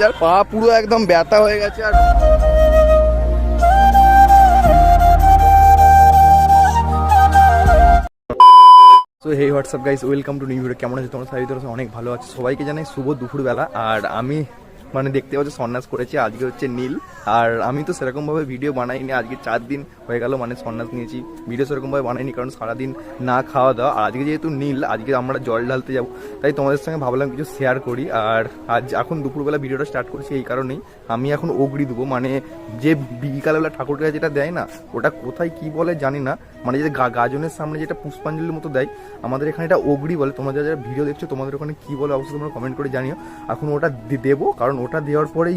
বাজার পা পুরো একদম ব্যথা হয়ে গেছে আর so hey WhatsApp guys welcome to new video কেমন আছে তোমরা? তোমরা অনেক ভালো আছে। সবাইকে জানাই শুভ দুপুরবেলা। আর আমি মানে দেখতে পাচ্ছি, সন্ন্যাস করেছি, আজকে হচ্ছে নীল। আর আমি তো সেরকমভাবে ভিডিও বানাইনি, আজকে চার দিন হয়ে গেল মানে সন্ন্যাস নিয়েছি। ভিডিও সেরকমভাবে বানাইনি, কারণ সারাদিন না খাওয়া দাওয়া। আর আজকে যেহেতু নীল, আজকে আমরা জল ঢালতে যাব। তাই তোমাদের সঙ্গে ভাবলাম কিছু শেয়ার করি। আর আজ এখন দুপুরবেলা ভিডিওটা স্টার্ট করছি এই কারণেই। আমি এখন অগ্রি দেবো মানে যে বিকালবেলা ঠাকুরকে যেটা দেয় না, ওটা কোথায় কি বলে জানি না। মানে যে গাজনের সামনে যেটা পুষ্পাঞ্জলির মতো দেয়, আমাদের এখানে এটা অগ্রি বলে। তোমরা যারা ভিডিও দেখছ, তোমাদের ওখানে কি বলে অবশ্যই তোমরা কমেন্ট করে জানিও। এখন ওটা দেবো, কারণ ওটা দেওয়ার পরেই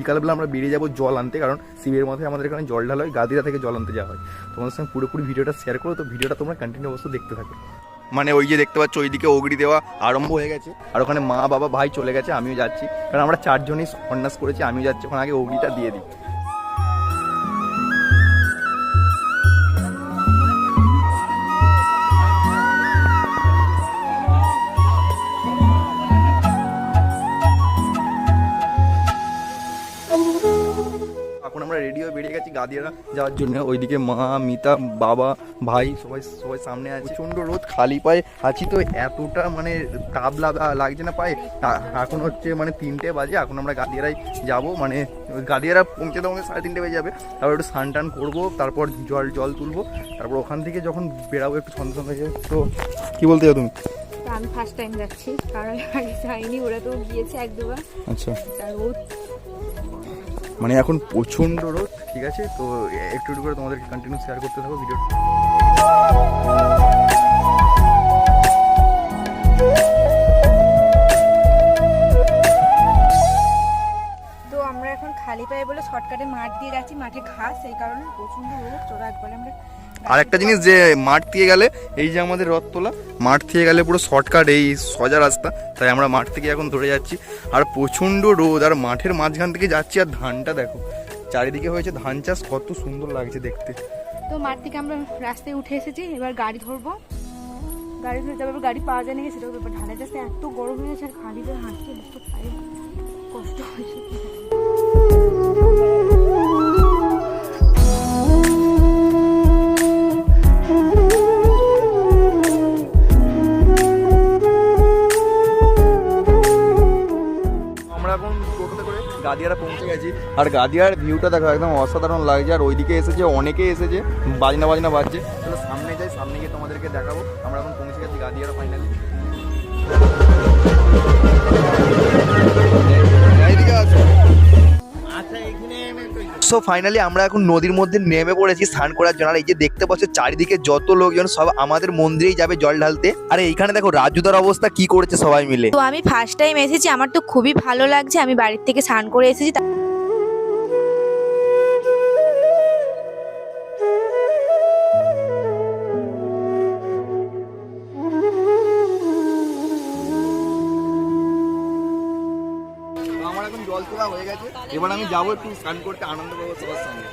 বিকালবেলা আমরা বেরিয়ে যাব জল আনতে, কারণ শিবের মধ্যে আমাদের এখানে জল ঢালা হয়, গাদিরা থেকে জল আনতে যাওয়া হয়। তোমাদের সঙ্গে পুরোপুরি ভিডিওটা শেয়ার করো তো ভিডিওটা তোমরা কন্টিনিউ অবশ্য দেখতে থাকো। মানে ওই যে দেখতে পাচ্ছ, ওইদিকে অগ্রি দেওয়া আরম্ভ হয়ে গেছে, আর ওখানে মা, বাবা, ভাই চলে গেছে, আমিও যাচ্ছি। কারণ আমরা চারজনই সন্ন্যাস করেছি, আমিও যাচ্ছি, ওখানে আগে অগ্রিটা দিয়ে দিই। গাদিয়ারা যাওয়ার জন্য। ওইদিকে মা মিতা বাবা ভাই সবাই সবাই সামনে আছে। প্রচণ্ড রোদ খালি পায়ে আছি তো। এতটা মানে তাপ লাগছে না পায়ে। এখন হচ্ছে মানে তিনটে বাজে। এখন আমরা গাদিয়ারাই যাব। মানে গাদিয়ারা পৌঁছাতে আমাদের সাড়ে তিনটে বেজে যাবে। তারপর একটু স্নান টান করব তারপর জল জল তুলবো। তারপর ওখান থেকে যখন বেরাবো একটু সন্ধ্যে সন্ধ্যে তো কি বলতে চাও তুমি? আমি ফার্স্ট টাইম যাচ্ছি। কারণ আগে যাইনি ওরা তো গিয়েছে এক দুবার। আচ্ছা। মানে এখন প্রচণ্ড রোদ, ঠিক আছে? তো একটু একটু করে তোমাদেরকে কন্টিনিউ শেয়ার করতে থাকো ভিডিও খালি পায়ে বলে শর্টকাটে মাঠ দিয়ে গেছি মাঠে ঘাস এই কারণে প্রচণ্ড রোদ চোরা একবারে আমরা আর একটা জিনিস যে মাঠ থেকে গেলে, এই যে আমাদের রথ তোলা মাঠ থেকে গেলে পুরো শর্টকাট, এই সোজা রাস্তা, তাই আমরা মাঠ থেকে এখন ধরে যাচ্ছি। আর প্রচণ্ড রোদ, আর মাঠের মাঝখান থেকে যাচ্ছি, আর ধানটা দেখো, চারিদিকে হয়েছে ধান চাষ, কত সুন্দর লাগছে দেখতে। তো মাঠ থেকে আমরা রাস্তায় উঠে এসেছি, এবার গাড়ি ধরবো। গাড়ি ধরে যাবে গাড়ি পাওয়া যায় নাকি সেটাও ব্যাপার। ঢালাই এত গরম হয়ে গেছে, আর খালি হাঁটছি গাদিয়ারা পৌঁছে গেছি। আর গাদিয়ার ভিউটা দেখো, একদম অসাধারণ লাগছে। আর ওইদিকে এসেছে, অনেকেই এসেছে, বাজনা বাজনা বাজছে। তাহলে সামনে যাই, সামনে গিয়ে তোমাদেরকে দেখাবো। আমরা এখন পৌঁছে গেছি গাদিয়ারা ফাইনালি সো ফাইনালি আমরা এখন নদীর মধ্যে নেমে পড়েছি স্নান করার জন্য। আর এই যে দেখতে পাচ্ছ, চারিদিকে যত লোকজন, সব আমাদের মন্দিরেই যাবে জল ঢালতে। আর, এইখানে দেখো, রাজুদার অবস্থা কি করেছে সবাই মিলে। তো আমি ফার্স্ট টাইম এসেছি, আমার তো খুবই ভালো লাগছে। আমি বাড়ির থেকে স্নান করে এসেছি জল তোলা হয়ে গেছে। এবার আমি যাব একটু স্নান করতে আনন্দ পাবো সবার সঙ্গে।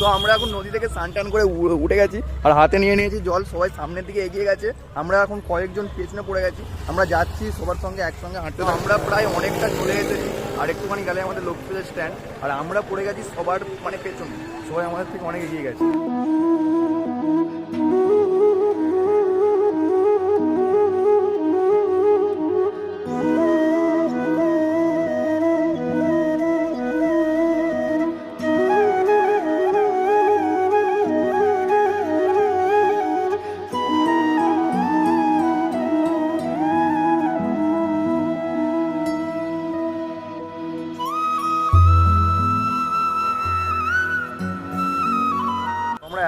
তো আমরা এখন নদী থেকে স্নান টান করে উঠে গেছি আর হাতে নিয়ে নিয়েছি জল, সবাই সামনের দিকে এগিয়ে গেছে। আমরা এখন কয়েকজন পেছনে পড়ে গেছি। আমরা যাচ্ছি সবার সঙ্গে একসঙ্গে হাঁটতে। আমরা প্রায় অনেকটা চলে এসেছি। আর একটুখানি গেলে আমাদের লক্ষ্মীদের স্ট্যান্ড আর আমরা পড়ে গেছি সবার মানে পেছনে। সবাই আমাদের থেকে অনেক এগিয়ে গেছে।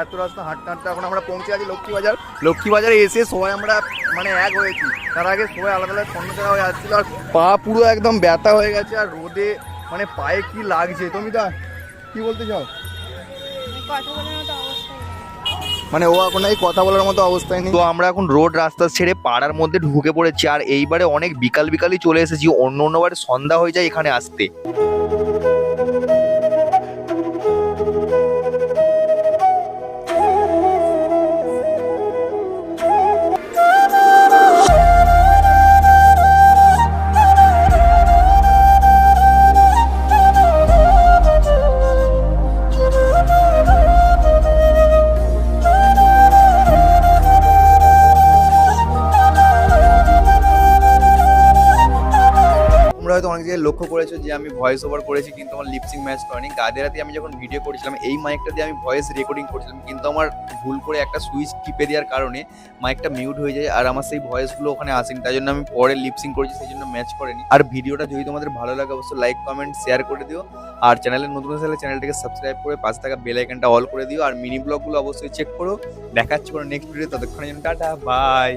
এত রাস্তা হাঁটতে হাঁটতে এখন আমরা পৌঁছে গেছি লক্ষ্মীবাজার। লক্ষ্মীবাজারে এসে সবাই আমরা মানে এক হয়েছি। তার আগে সবাই আলাদা আলাদা ছন্ন জায়গা হয়ে আসছিল আর পা পুরো একদম ব্যথা হয়ে গেছে আর রোদে মানে পায়ে কি লাগছে? তুমি দা কি বলতে চাও? মানে ও এখন এই কথা বলার মতো অবস্থায় নেই। তো আমরা এখন রোড রাস্তা ছেড়ে পাড়ার মধ্যে ঢুকে পড়েছি আর এইবারে অনেক বিকাল বিকালই চলে এসেছি। অন্য অন্যবারে সন্ধ্যা হয়ে যায় এখানে আসতে। বলছো যে আমি ভয়েস ওভার করেছি, কিন্তু আমার লিপসিং ম্যাচ করেনি। গাদেরাতে আমি যখন ভিডিও করেছিলাম, এই মাইকটা দিয়ে আমি ভয়েস রেকর্ডিং করছিলাম, কিন্তু আমার ভুল করে একটা সুইচ টিপে দেওয়ার কারণে মাইকটা মিউট হয়ে যায় আর আমার সেই ভয়েসগুলো ওখানে আসেনি। তাই জন্য আমি পরে লিপসিং করেছি, সেই জন্য ম্যাচ করেনি। আর ভিডিওটা যদি তোমাদের ভালো লাগে, অবশ্যই লাইক কমেন্ট শেয়ার করে দিও। আর চ্যানেলের নতুন হলে চ্যানেলটাকে সাবস্ক্রাইব করে পাশে থাকা বেল আইকনটা অল করে দিও। আর মিনি ব্লগগুলো অবশ্যই চেক করো। দেখাচ্ছি কোনো নেক্সট ভিডিও ততক্ষণের জন্য টাটা বাই